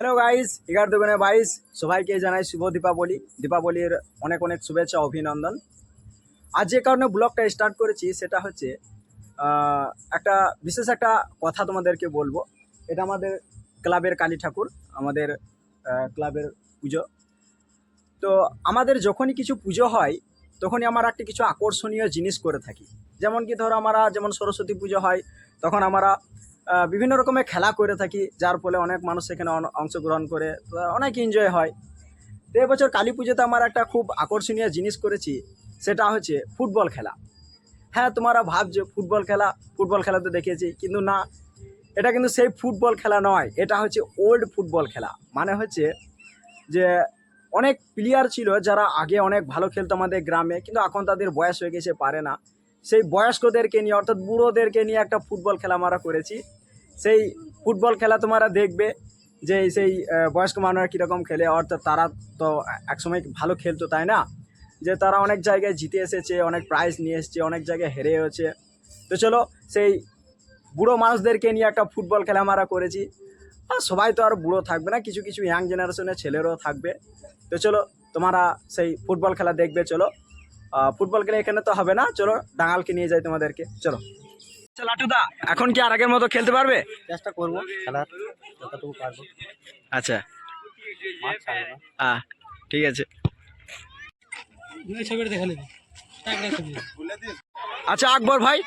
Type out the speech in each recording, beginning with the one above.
Hello guys এগারো দুগুণে বাইশ। সবাইকে জানাই শুভ দীপাবলি। দীপাবলির অনেক অনেক শুভেচ্ছা, অভিনন্দন। আজ যে কারণে ব্লগটা স্টার্ট করেছি, সেটা হচ্ছে একটা বিশেষ একটা কথা তোমাদেরকে বলব। এটা আমাদের ক্লাবের কালী ঠাকুর, আমাদের ক্লাবের পুজো। তো আমাদের যখনই কিছু পুজো হয়, তখনই আমরা একটা কিছু আকর্ষণীয় জিনিস করে থাকি। যেমন কি ধরো, আমরা যেমন সরস্বতী পুজো হয়, তখন আমরা বিভিন্ন রকমের খেলা করে থাকি, যার ফলে অনেক মানুষ সেখানে অংশগ্রহণ করে অনেক এনজয় হয়। তো এবছর কালী পুজোতে আমার একটা খুব আকর্ষণীয় জিনিস করেছি, সেটা হচ্ছে ফুটবল খেলা। হ্যাঁ তোমরা ভাবছ ফুটবল খেলা ফুটবল খেলা তো দেখেছি, কিন্তু না, এটা কিন্তু সেই ফুটবল খেলা নয়, এটা হচ্ছে ওল্ড ফুটবল খেলা। মানে হচ্ছে যে অনেক প্লেয়ার ছিল যারা আগে অনেক ভালো খেলতো আমাদের গ্রামে, কিন্তু এখন তাদের বয়স হয়ে গেছে, পারে না। সেই বয়স্কদেরকে নিয়ে, অর্থাৎ বুড়োদেরকে নিয়ে একটা ফুটবল খেলা আমরা করেছি। সেই ফুটবল খেলা তোমরা দেখবে যে সেই বয়স্ক মানুষরা কীরকম খেলে। অর্থাৎ তারা তো একসময় ভালো খেলতো, তাই না? যে তারা অনেক জায়গায় জিতে এসেছে, অনেক প্রাইজ নিয়ে এসেছে, অনেক জায়গায় হেরে হয়েছে তো চলো, সেই বুড়ো মানুষদেরকে নিয়ে একটা ফুটবল খেলা আমরা করেছি। আর সবাই তো আর বুড়ো থাকবে না, কিছু কিছু ইয়াং জেনারেশনের ছেলেরও থাকবে। তো চলো, তোমরা সেই ফুটবল খেলা দেখবে, চলো। ফুটবল খেলা এখানে তো হবে না, চলো ডাঙালকে নিয়ে যাই তোমাদেরকে, চলো। আচ্ছা, লাটুদা। এখন কি আর আগের মতো খেলতে পারবে? চেষ্টা করব খেলার যতটুকু পারব। আচ্ছা। আহ ঠিক আছে ছবিটা দেখে নেবি আচ্ছা আকবর ভাই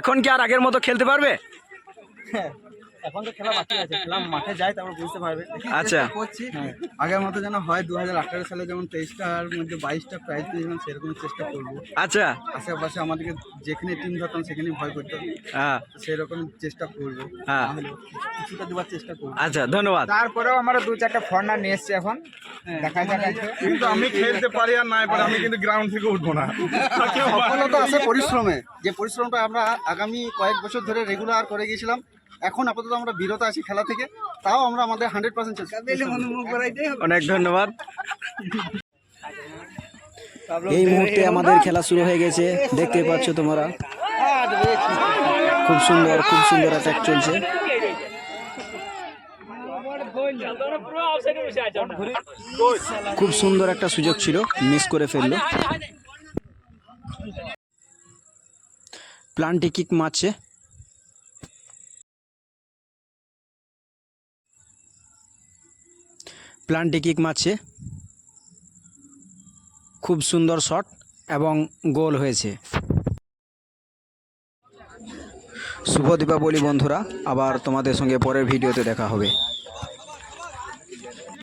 এখন কি আর আগের মতো খেলতে পারবে? হ্যাঁ, এখন তো খেলা বাকি আছে খেলা মাঠে যাই তারপর বুঝতে পারবে। আচ্ছা। করছি হ্যাঁ। আগের মতো যেন হয় দু হাজার আঠারো সালে যেমন তেইশটার মধ্যে বাইশটা প্রাইজ পেয়েছিলাম সেরকম চেষ্টা করব। আচ্ছা। আশেপাশে আমাদেরকে যেখানে টিম ধরতাম সেখানে ভয় করতাম হ্যাঁ। সেরকম চেষ্টা করব। হ্যাঁ। কিছুটা দেওয়ার চেষ্টা করব। আচ্ছা ধন্যবাদ। তারপরেও আমরা দু চারটা ফর্নার নিয়ে এসছি এখন। দেখা যাক কিন্তু আমি খেলতে পারি আর নাই পারি আমি কিন্তু গ্রাউন্ড থেকে উঠবো না। সফলতা আছে পরিশ্রমে। যে পরিশ্রমটা আমরা আগামী কয়েক বছর ধরে রেগুলার করে গিয়েছিলাম এখন আপাতত আমরা বিরত আছি খেলা থেকে তাও আমরা আমাদের হান্ড্রেড পার্সেন্ট অনেক ধন্যবাদ। এই মুহূর্তে আমাদের খেলা শুরু হয়ে গেছে দেখতে পাচ্ছ তোমরা। খুব সুন্দর খুব সুন্দর অ্যাটাক চলছে। খুব সুন্দর একটা সুযোগ ছিল মিস করে ফেলল। প্লান্টি কিক মারছে। প্লান্টি কিক মারছে। খুব সুন্দর শট এবং গোল হয়েছে। শুভ দীপাবলি বন্ধুরা, আবার তোমাদের সঙ্গে পরের ভিডিওতে দেখা হবে।